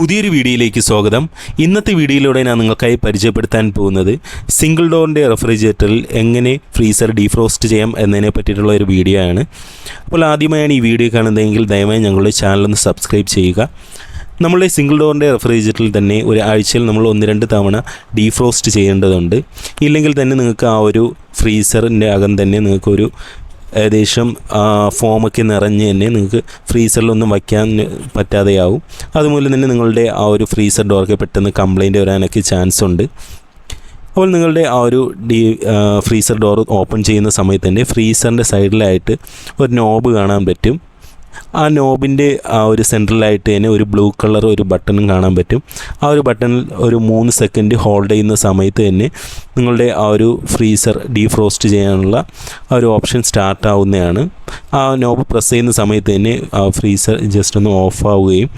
പുതിയൊരു വീഡിയോയിലേക്ക് സ്വാഗതം. ഇന്നത്തെ വീഡിയോയിലൂടെ ഞാൻ നിങ്ങൾക്കായി പരിചയപ്പെടുത്താൻ പോകുന്നത് സിംഗിൾ ഡോറിന്റെ റെഫ്രിജറേറ്ററിൽ എങ്ങനെ ഫ്രീസർ ഡീഫ്രോസ്റ്റ് ചെയ്യാം എന്നതിനെ പറ്റിയിട്ടുള്ള ഒരു വീഡിയോ ആണ്. അപ്പോൾ ആദ്യമായാണ് ഈ വീഡിയോ കാണുന്നതെങ്കിൽ ദയവായി ഞങ്ങളുടെ ചാനലൊന്ന് സബ്സ്ക്രൈബ് ചെയ്യുക. നമ്മളുടെ സിംഗിൾ ഡോറിന്റെ റെഫ്രിജറേറ്ററിൽ തന്നെ ഒരു ആഴ്ചയിൽ നമ്മൾ ഒന്ന് രണ്ട് തവണ ഡീഫ്രോസ്റ്റ് ചെയ്യേണ്ടതുണ്ട്. ഇല്ലെങ്കിൽ തന്നെ നിങ്ങൾക്ക് ആ ഒരു ഫ്രീസറിന്റെ അകം തന്നെ നിങ്ങൾക്കൊരു ഏകദേശം ഫോമൊക്കെ നിറഞ്ഞ് തന്നെ നിങ്ങൾക്ക് ഫ്രീസറിലൊന്നും വയ്ക്കാൻ പറ്റാതെയാവും. അതുമൂലം തന്നെ നിങ്ങളുടെ ആ ഒരു ഫ്രീസർ ഡോർക്ക് പെട്ടെന്ന് കംപ്ലൈന്റ് വരാനൊക്കെ ചാൻസ് ഉണ്ട്. അപ്പോൾ നിങ്ങളുടെ ആ ഒരു ഡി ഫ്രീസർ ഡോർ ഓപ്പൺ ചെയ്യുന്ന സമയത്ത് തന്നെ ഫ്രീസറിന്റെ സൈഡിലായിട്ട് ഒരു നോബ് കാണാൻ പറ്റും. ആ നോബിന്റെ ആ ഒരു സെൻട്രലായിട്ട് തന്നെ ഒരു ബ്ലൂ കളർ ഒരു ബട്ടണും കാണാൻ പറ്റും. ആ ഒരു ബട്ടണിൽ ഒരു മൂന്ന് സെക്കൻഡ് ഹോൾഡ് ചെയ്യുന്ന സമയത്ത് തന്നെ നിങ്ങളുടെ ആ ഒരു ഫ്രീസർ ഡീഫ്രോസ്റ്റ് ചെയ്യാനുള്ള ആ ഒരു ഓപ്ഷൻ സ്റ്റാർട്ട് ആവുന്നതാണ്. ആ നോബ് പ്രസ് ചെയ്യുന്ന സമയത്ത് തന്നെ ആ ഫ്രീസർ ജസ്റ്റ് ഒന്ന് ഓഫ് ആവുകയും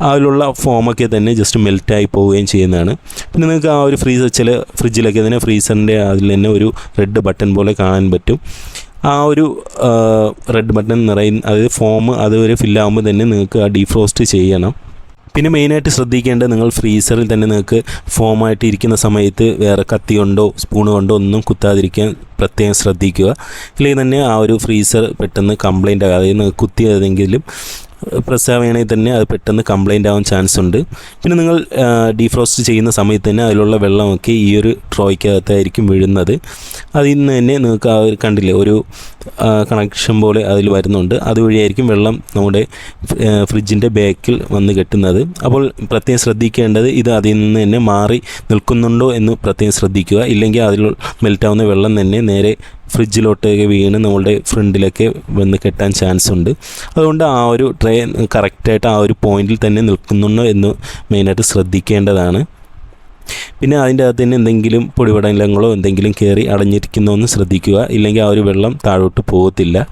അതിലുള്ള ഫോമൊക്കെ തന്നെ ജസ്റ്റ് മെൽറ്റായി പോവുകയും ചെയ്യുന്നതാണ്. പിന്നെ നിങ്ങൾക്ക് ആ ഒരു ഫ്രീസർ ചില ഫ്രിഡ്ജിലൊക്കെ തന്നെ ഫ്രീസറിന്റെ അതിൽ തന്നെ ഒരു റെഡ് ബട്ടൺ പോലെ കാണാൻ പറ്റും. ആ ഒരു റെഡ് ബട്ടൺ നിറയുന്ന അതായത് ഫോം അതുവരെ ഫില്ലാകുമ്പോൾ തന്നെ നിങ്ങൾക്ക് ആ ഡീഫ്രോസ്റ്റ് ചെയ്യണം. പിന്നെ മെയിനായിട്ട് ശ്രദ്ധിക്കേണ്ടത് നിങ്ങൾ ഫ്രീസറിൽ തന്നെ നിങ്ങൾക്ക് ഫോമായിട്ട് ഇരിക്കുന്ന സമയത്ത് വേറെ കത്തി കൊണ്ടോ സ്പൂൺ കൊണ്ടോ ഒന്നും കുത്താതിരിക്കാൻ പ്രത്യേകം ശ്രദ്ധിക്കുക. ഇല്ലെങ്കിൽ തന്നെ ആ ഒരു ഫ്രീസർ പെട്ടെന്ന് കംപ്ലൈന്റ് ആകാതെ കുത്തിയതെങ്കിലും പ്രസ് തന്നെ അത് പെട്ടെന്ന് കംപ്ലൈന്റ് ആവാൻ ചാൻസ് ഉണ്ട്. പിന്നെ നിങ്ങൾ ഡീഫ്രോസ്റ്റ് ചെയ്യുന്ന സമയത്ത് തന്നെ അതിലുള്ള വെള്ളമൊക്കെ ഈ ഒരു ട്രോയ്ക്കകത്തായിരിക്കും വീഴുന്നത്. അതിൽ നിന്ന് തന്നെ നിങ്ങൾക്ക് ആ ഒരു കണ്ടില്ലേ ഒരു കണക്ഷൻ പോലെ അതിൽ വരുന്നുണ്ട്. അതുവഴിയായിരിക്കും വെള്ളം നമ്മുടെ ഫ്രിഡ്ജിന്റെ ബാക്കിൽ വന്ന് കെട്ടുന്നത്. അപ്പോൾ പ്രത്യേകം ശ്രദ്ധിക്കേണ്ടത് ഇത് അതിൽ നിന്ന് തന്നെ മാറി നിൽക്കുന്നുണ്ടോ എന്ന് പ്രത്യേകം ശ്രദ്ധിക്കുക. ഇല്ലെങ്കിൽ അതിൽ മെൽറ്റാവുന്ന വെള്ളം തന്നെ നേരെ ഫ്രിഡ്ജിലോട്ടൊക്കെ വീണ് നമ്മളുടെ ഫ്രണ്ടിലൊക്കെ വന്ന് കെട്ടാൻ ചാൻസ് ഉണ്ട്. അതുകൊണ്ട് ആ ഒരു ട്രേ കറക്റ്റായിട്ട് ആ ഒരു പോയിന്റിൽ തന്നെ നിൽക്കുന്നുണ്ടോ എന്ന് മെയിനായിട്ട് ശ്രദ്ധിക്കേണ്ടതാണ്. പിന്നെ അതിന്റെ അകത്ത് തന്നെ എന്തെങ്കിലും പൊടിപടലങ്ങളോ എന്തെങ്കിലും കയറി അടഞ്ഞിരിക്കുന്നോ എന്ന് ശ്രദ്ധിക്കുക. ഇല്ലെങ്കിൽ ആ ഒരു വെള്ളം താഴോട്ട് പോകത്തില്ല.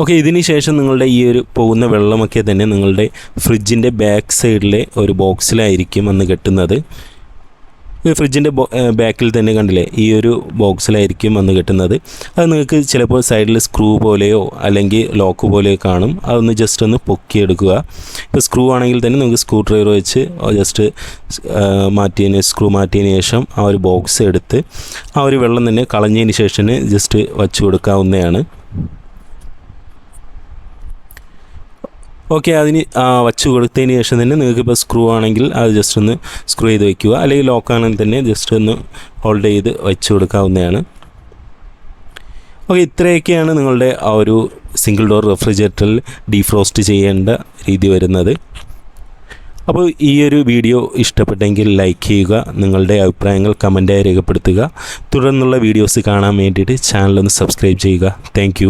ഓക്കെ ഇതിന് ശേഷം നിങ്ങളുടെ ഈ ഒരു പോകുന്ന വെള്ളമൊക്കെ തന്നെ നിങ്ങളുടെ ഫ്രിഡ്ജിന്റെ ബാക്ക് സൈഡിലെ ഒരു ബോക്സിലായിരിക്കും അന്ന് കെട്ടുന്നത്. ഫ്രിഡ്ജിന്റെ ബാക്കിൽ തന്നെ കണ്ടില്ലേ? ഈ ഒരു ബോക്സിലായിരിക്കും വന്ന് കിട്ടുന്നത്. അത് നിങ്ങൾക്ക് ചിലപ്പോൾ സൈഡിൽ സ്ക്രൂ പോലെയോ അല്ലെങ്കിൽ ലോക്ക് പോലെയോ കാണും. അതൊന്ന് ജസ്റ്റ് ഒന്ന് പൊക്കിയെടുക്കുക. ഇപ്പോൾ സ്ക്രൂ ആണെങ്കിൽ തന്നെ നിങ്ങൾക്ക് സ്ക്രൂ ഡ്രൈവർ വെച്ച് ജസ്റ്റ് മാറ്റിയതിന് സ്ക്രൂ മാറ്റിയതിന് ശേഷം ആ ഒരു ബോക്സ് എടുത്ത് ആ ഒരു വെള്ളം തന്നെ കളഞ്ഞതിന് ശേഷം ജസ്റ്റ് വച്ച് കൊടുക്കാവുന്നതാണ്. ഓക്കെ അതിന് വച്ചു കൊടുത്തതിന് ശേഷം തന്നെ നിങ്ങൾക്ക് ഇപ്പോൾ സ്ക്രൂ ആണെങ്കിൽ അത് ജസ്റ്റ് ഒന്ന് സ്ക്രൂ ചെയ്ത് വയ്ക്കുക അല്ലെങ്കിൽ ലോക്ക് ആണെങ്കിൽ തന്നെ ജസ്റ്റ് ഒന്ന് ഹോൾഡ് ചെയ്ത് വെച്ച് കൊടുക്കാവുന്നതാണ്. ഓക്കെ ഇത്രയൊക്കെയാണ് നിങ്ങളുടെ ആ ഒരു സിംഗിൾ ഡോർ റെഫ്രിജറേറ്ററിൽ ഡീഫ്രോസ്റ്റ് ചെയ്യേണ്ട രീതി വരുന്നത്. അപ്പോൾ ഈ ഒരു വീഡിയോ ഇഷ്ടപ്പെട്ടെങ്കിൽ ലൈക്ക് ചെയ്യുക നിങ്ങളുടെ അഭിപ്രായങ്ങൾ കമന്റായി രേഖപ്പെടുത്തുക. തുടർന്നുള്ള വീഡിയോസ് കാണാൻ വേണ്ടിയിട്ട് ചാനലൊന്ന് സബ്സ്ക്രൈബ് ചെയ്യുക. താങ്ക്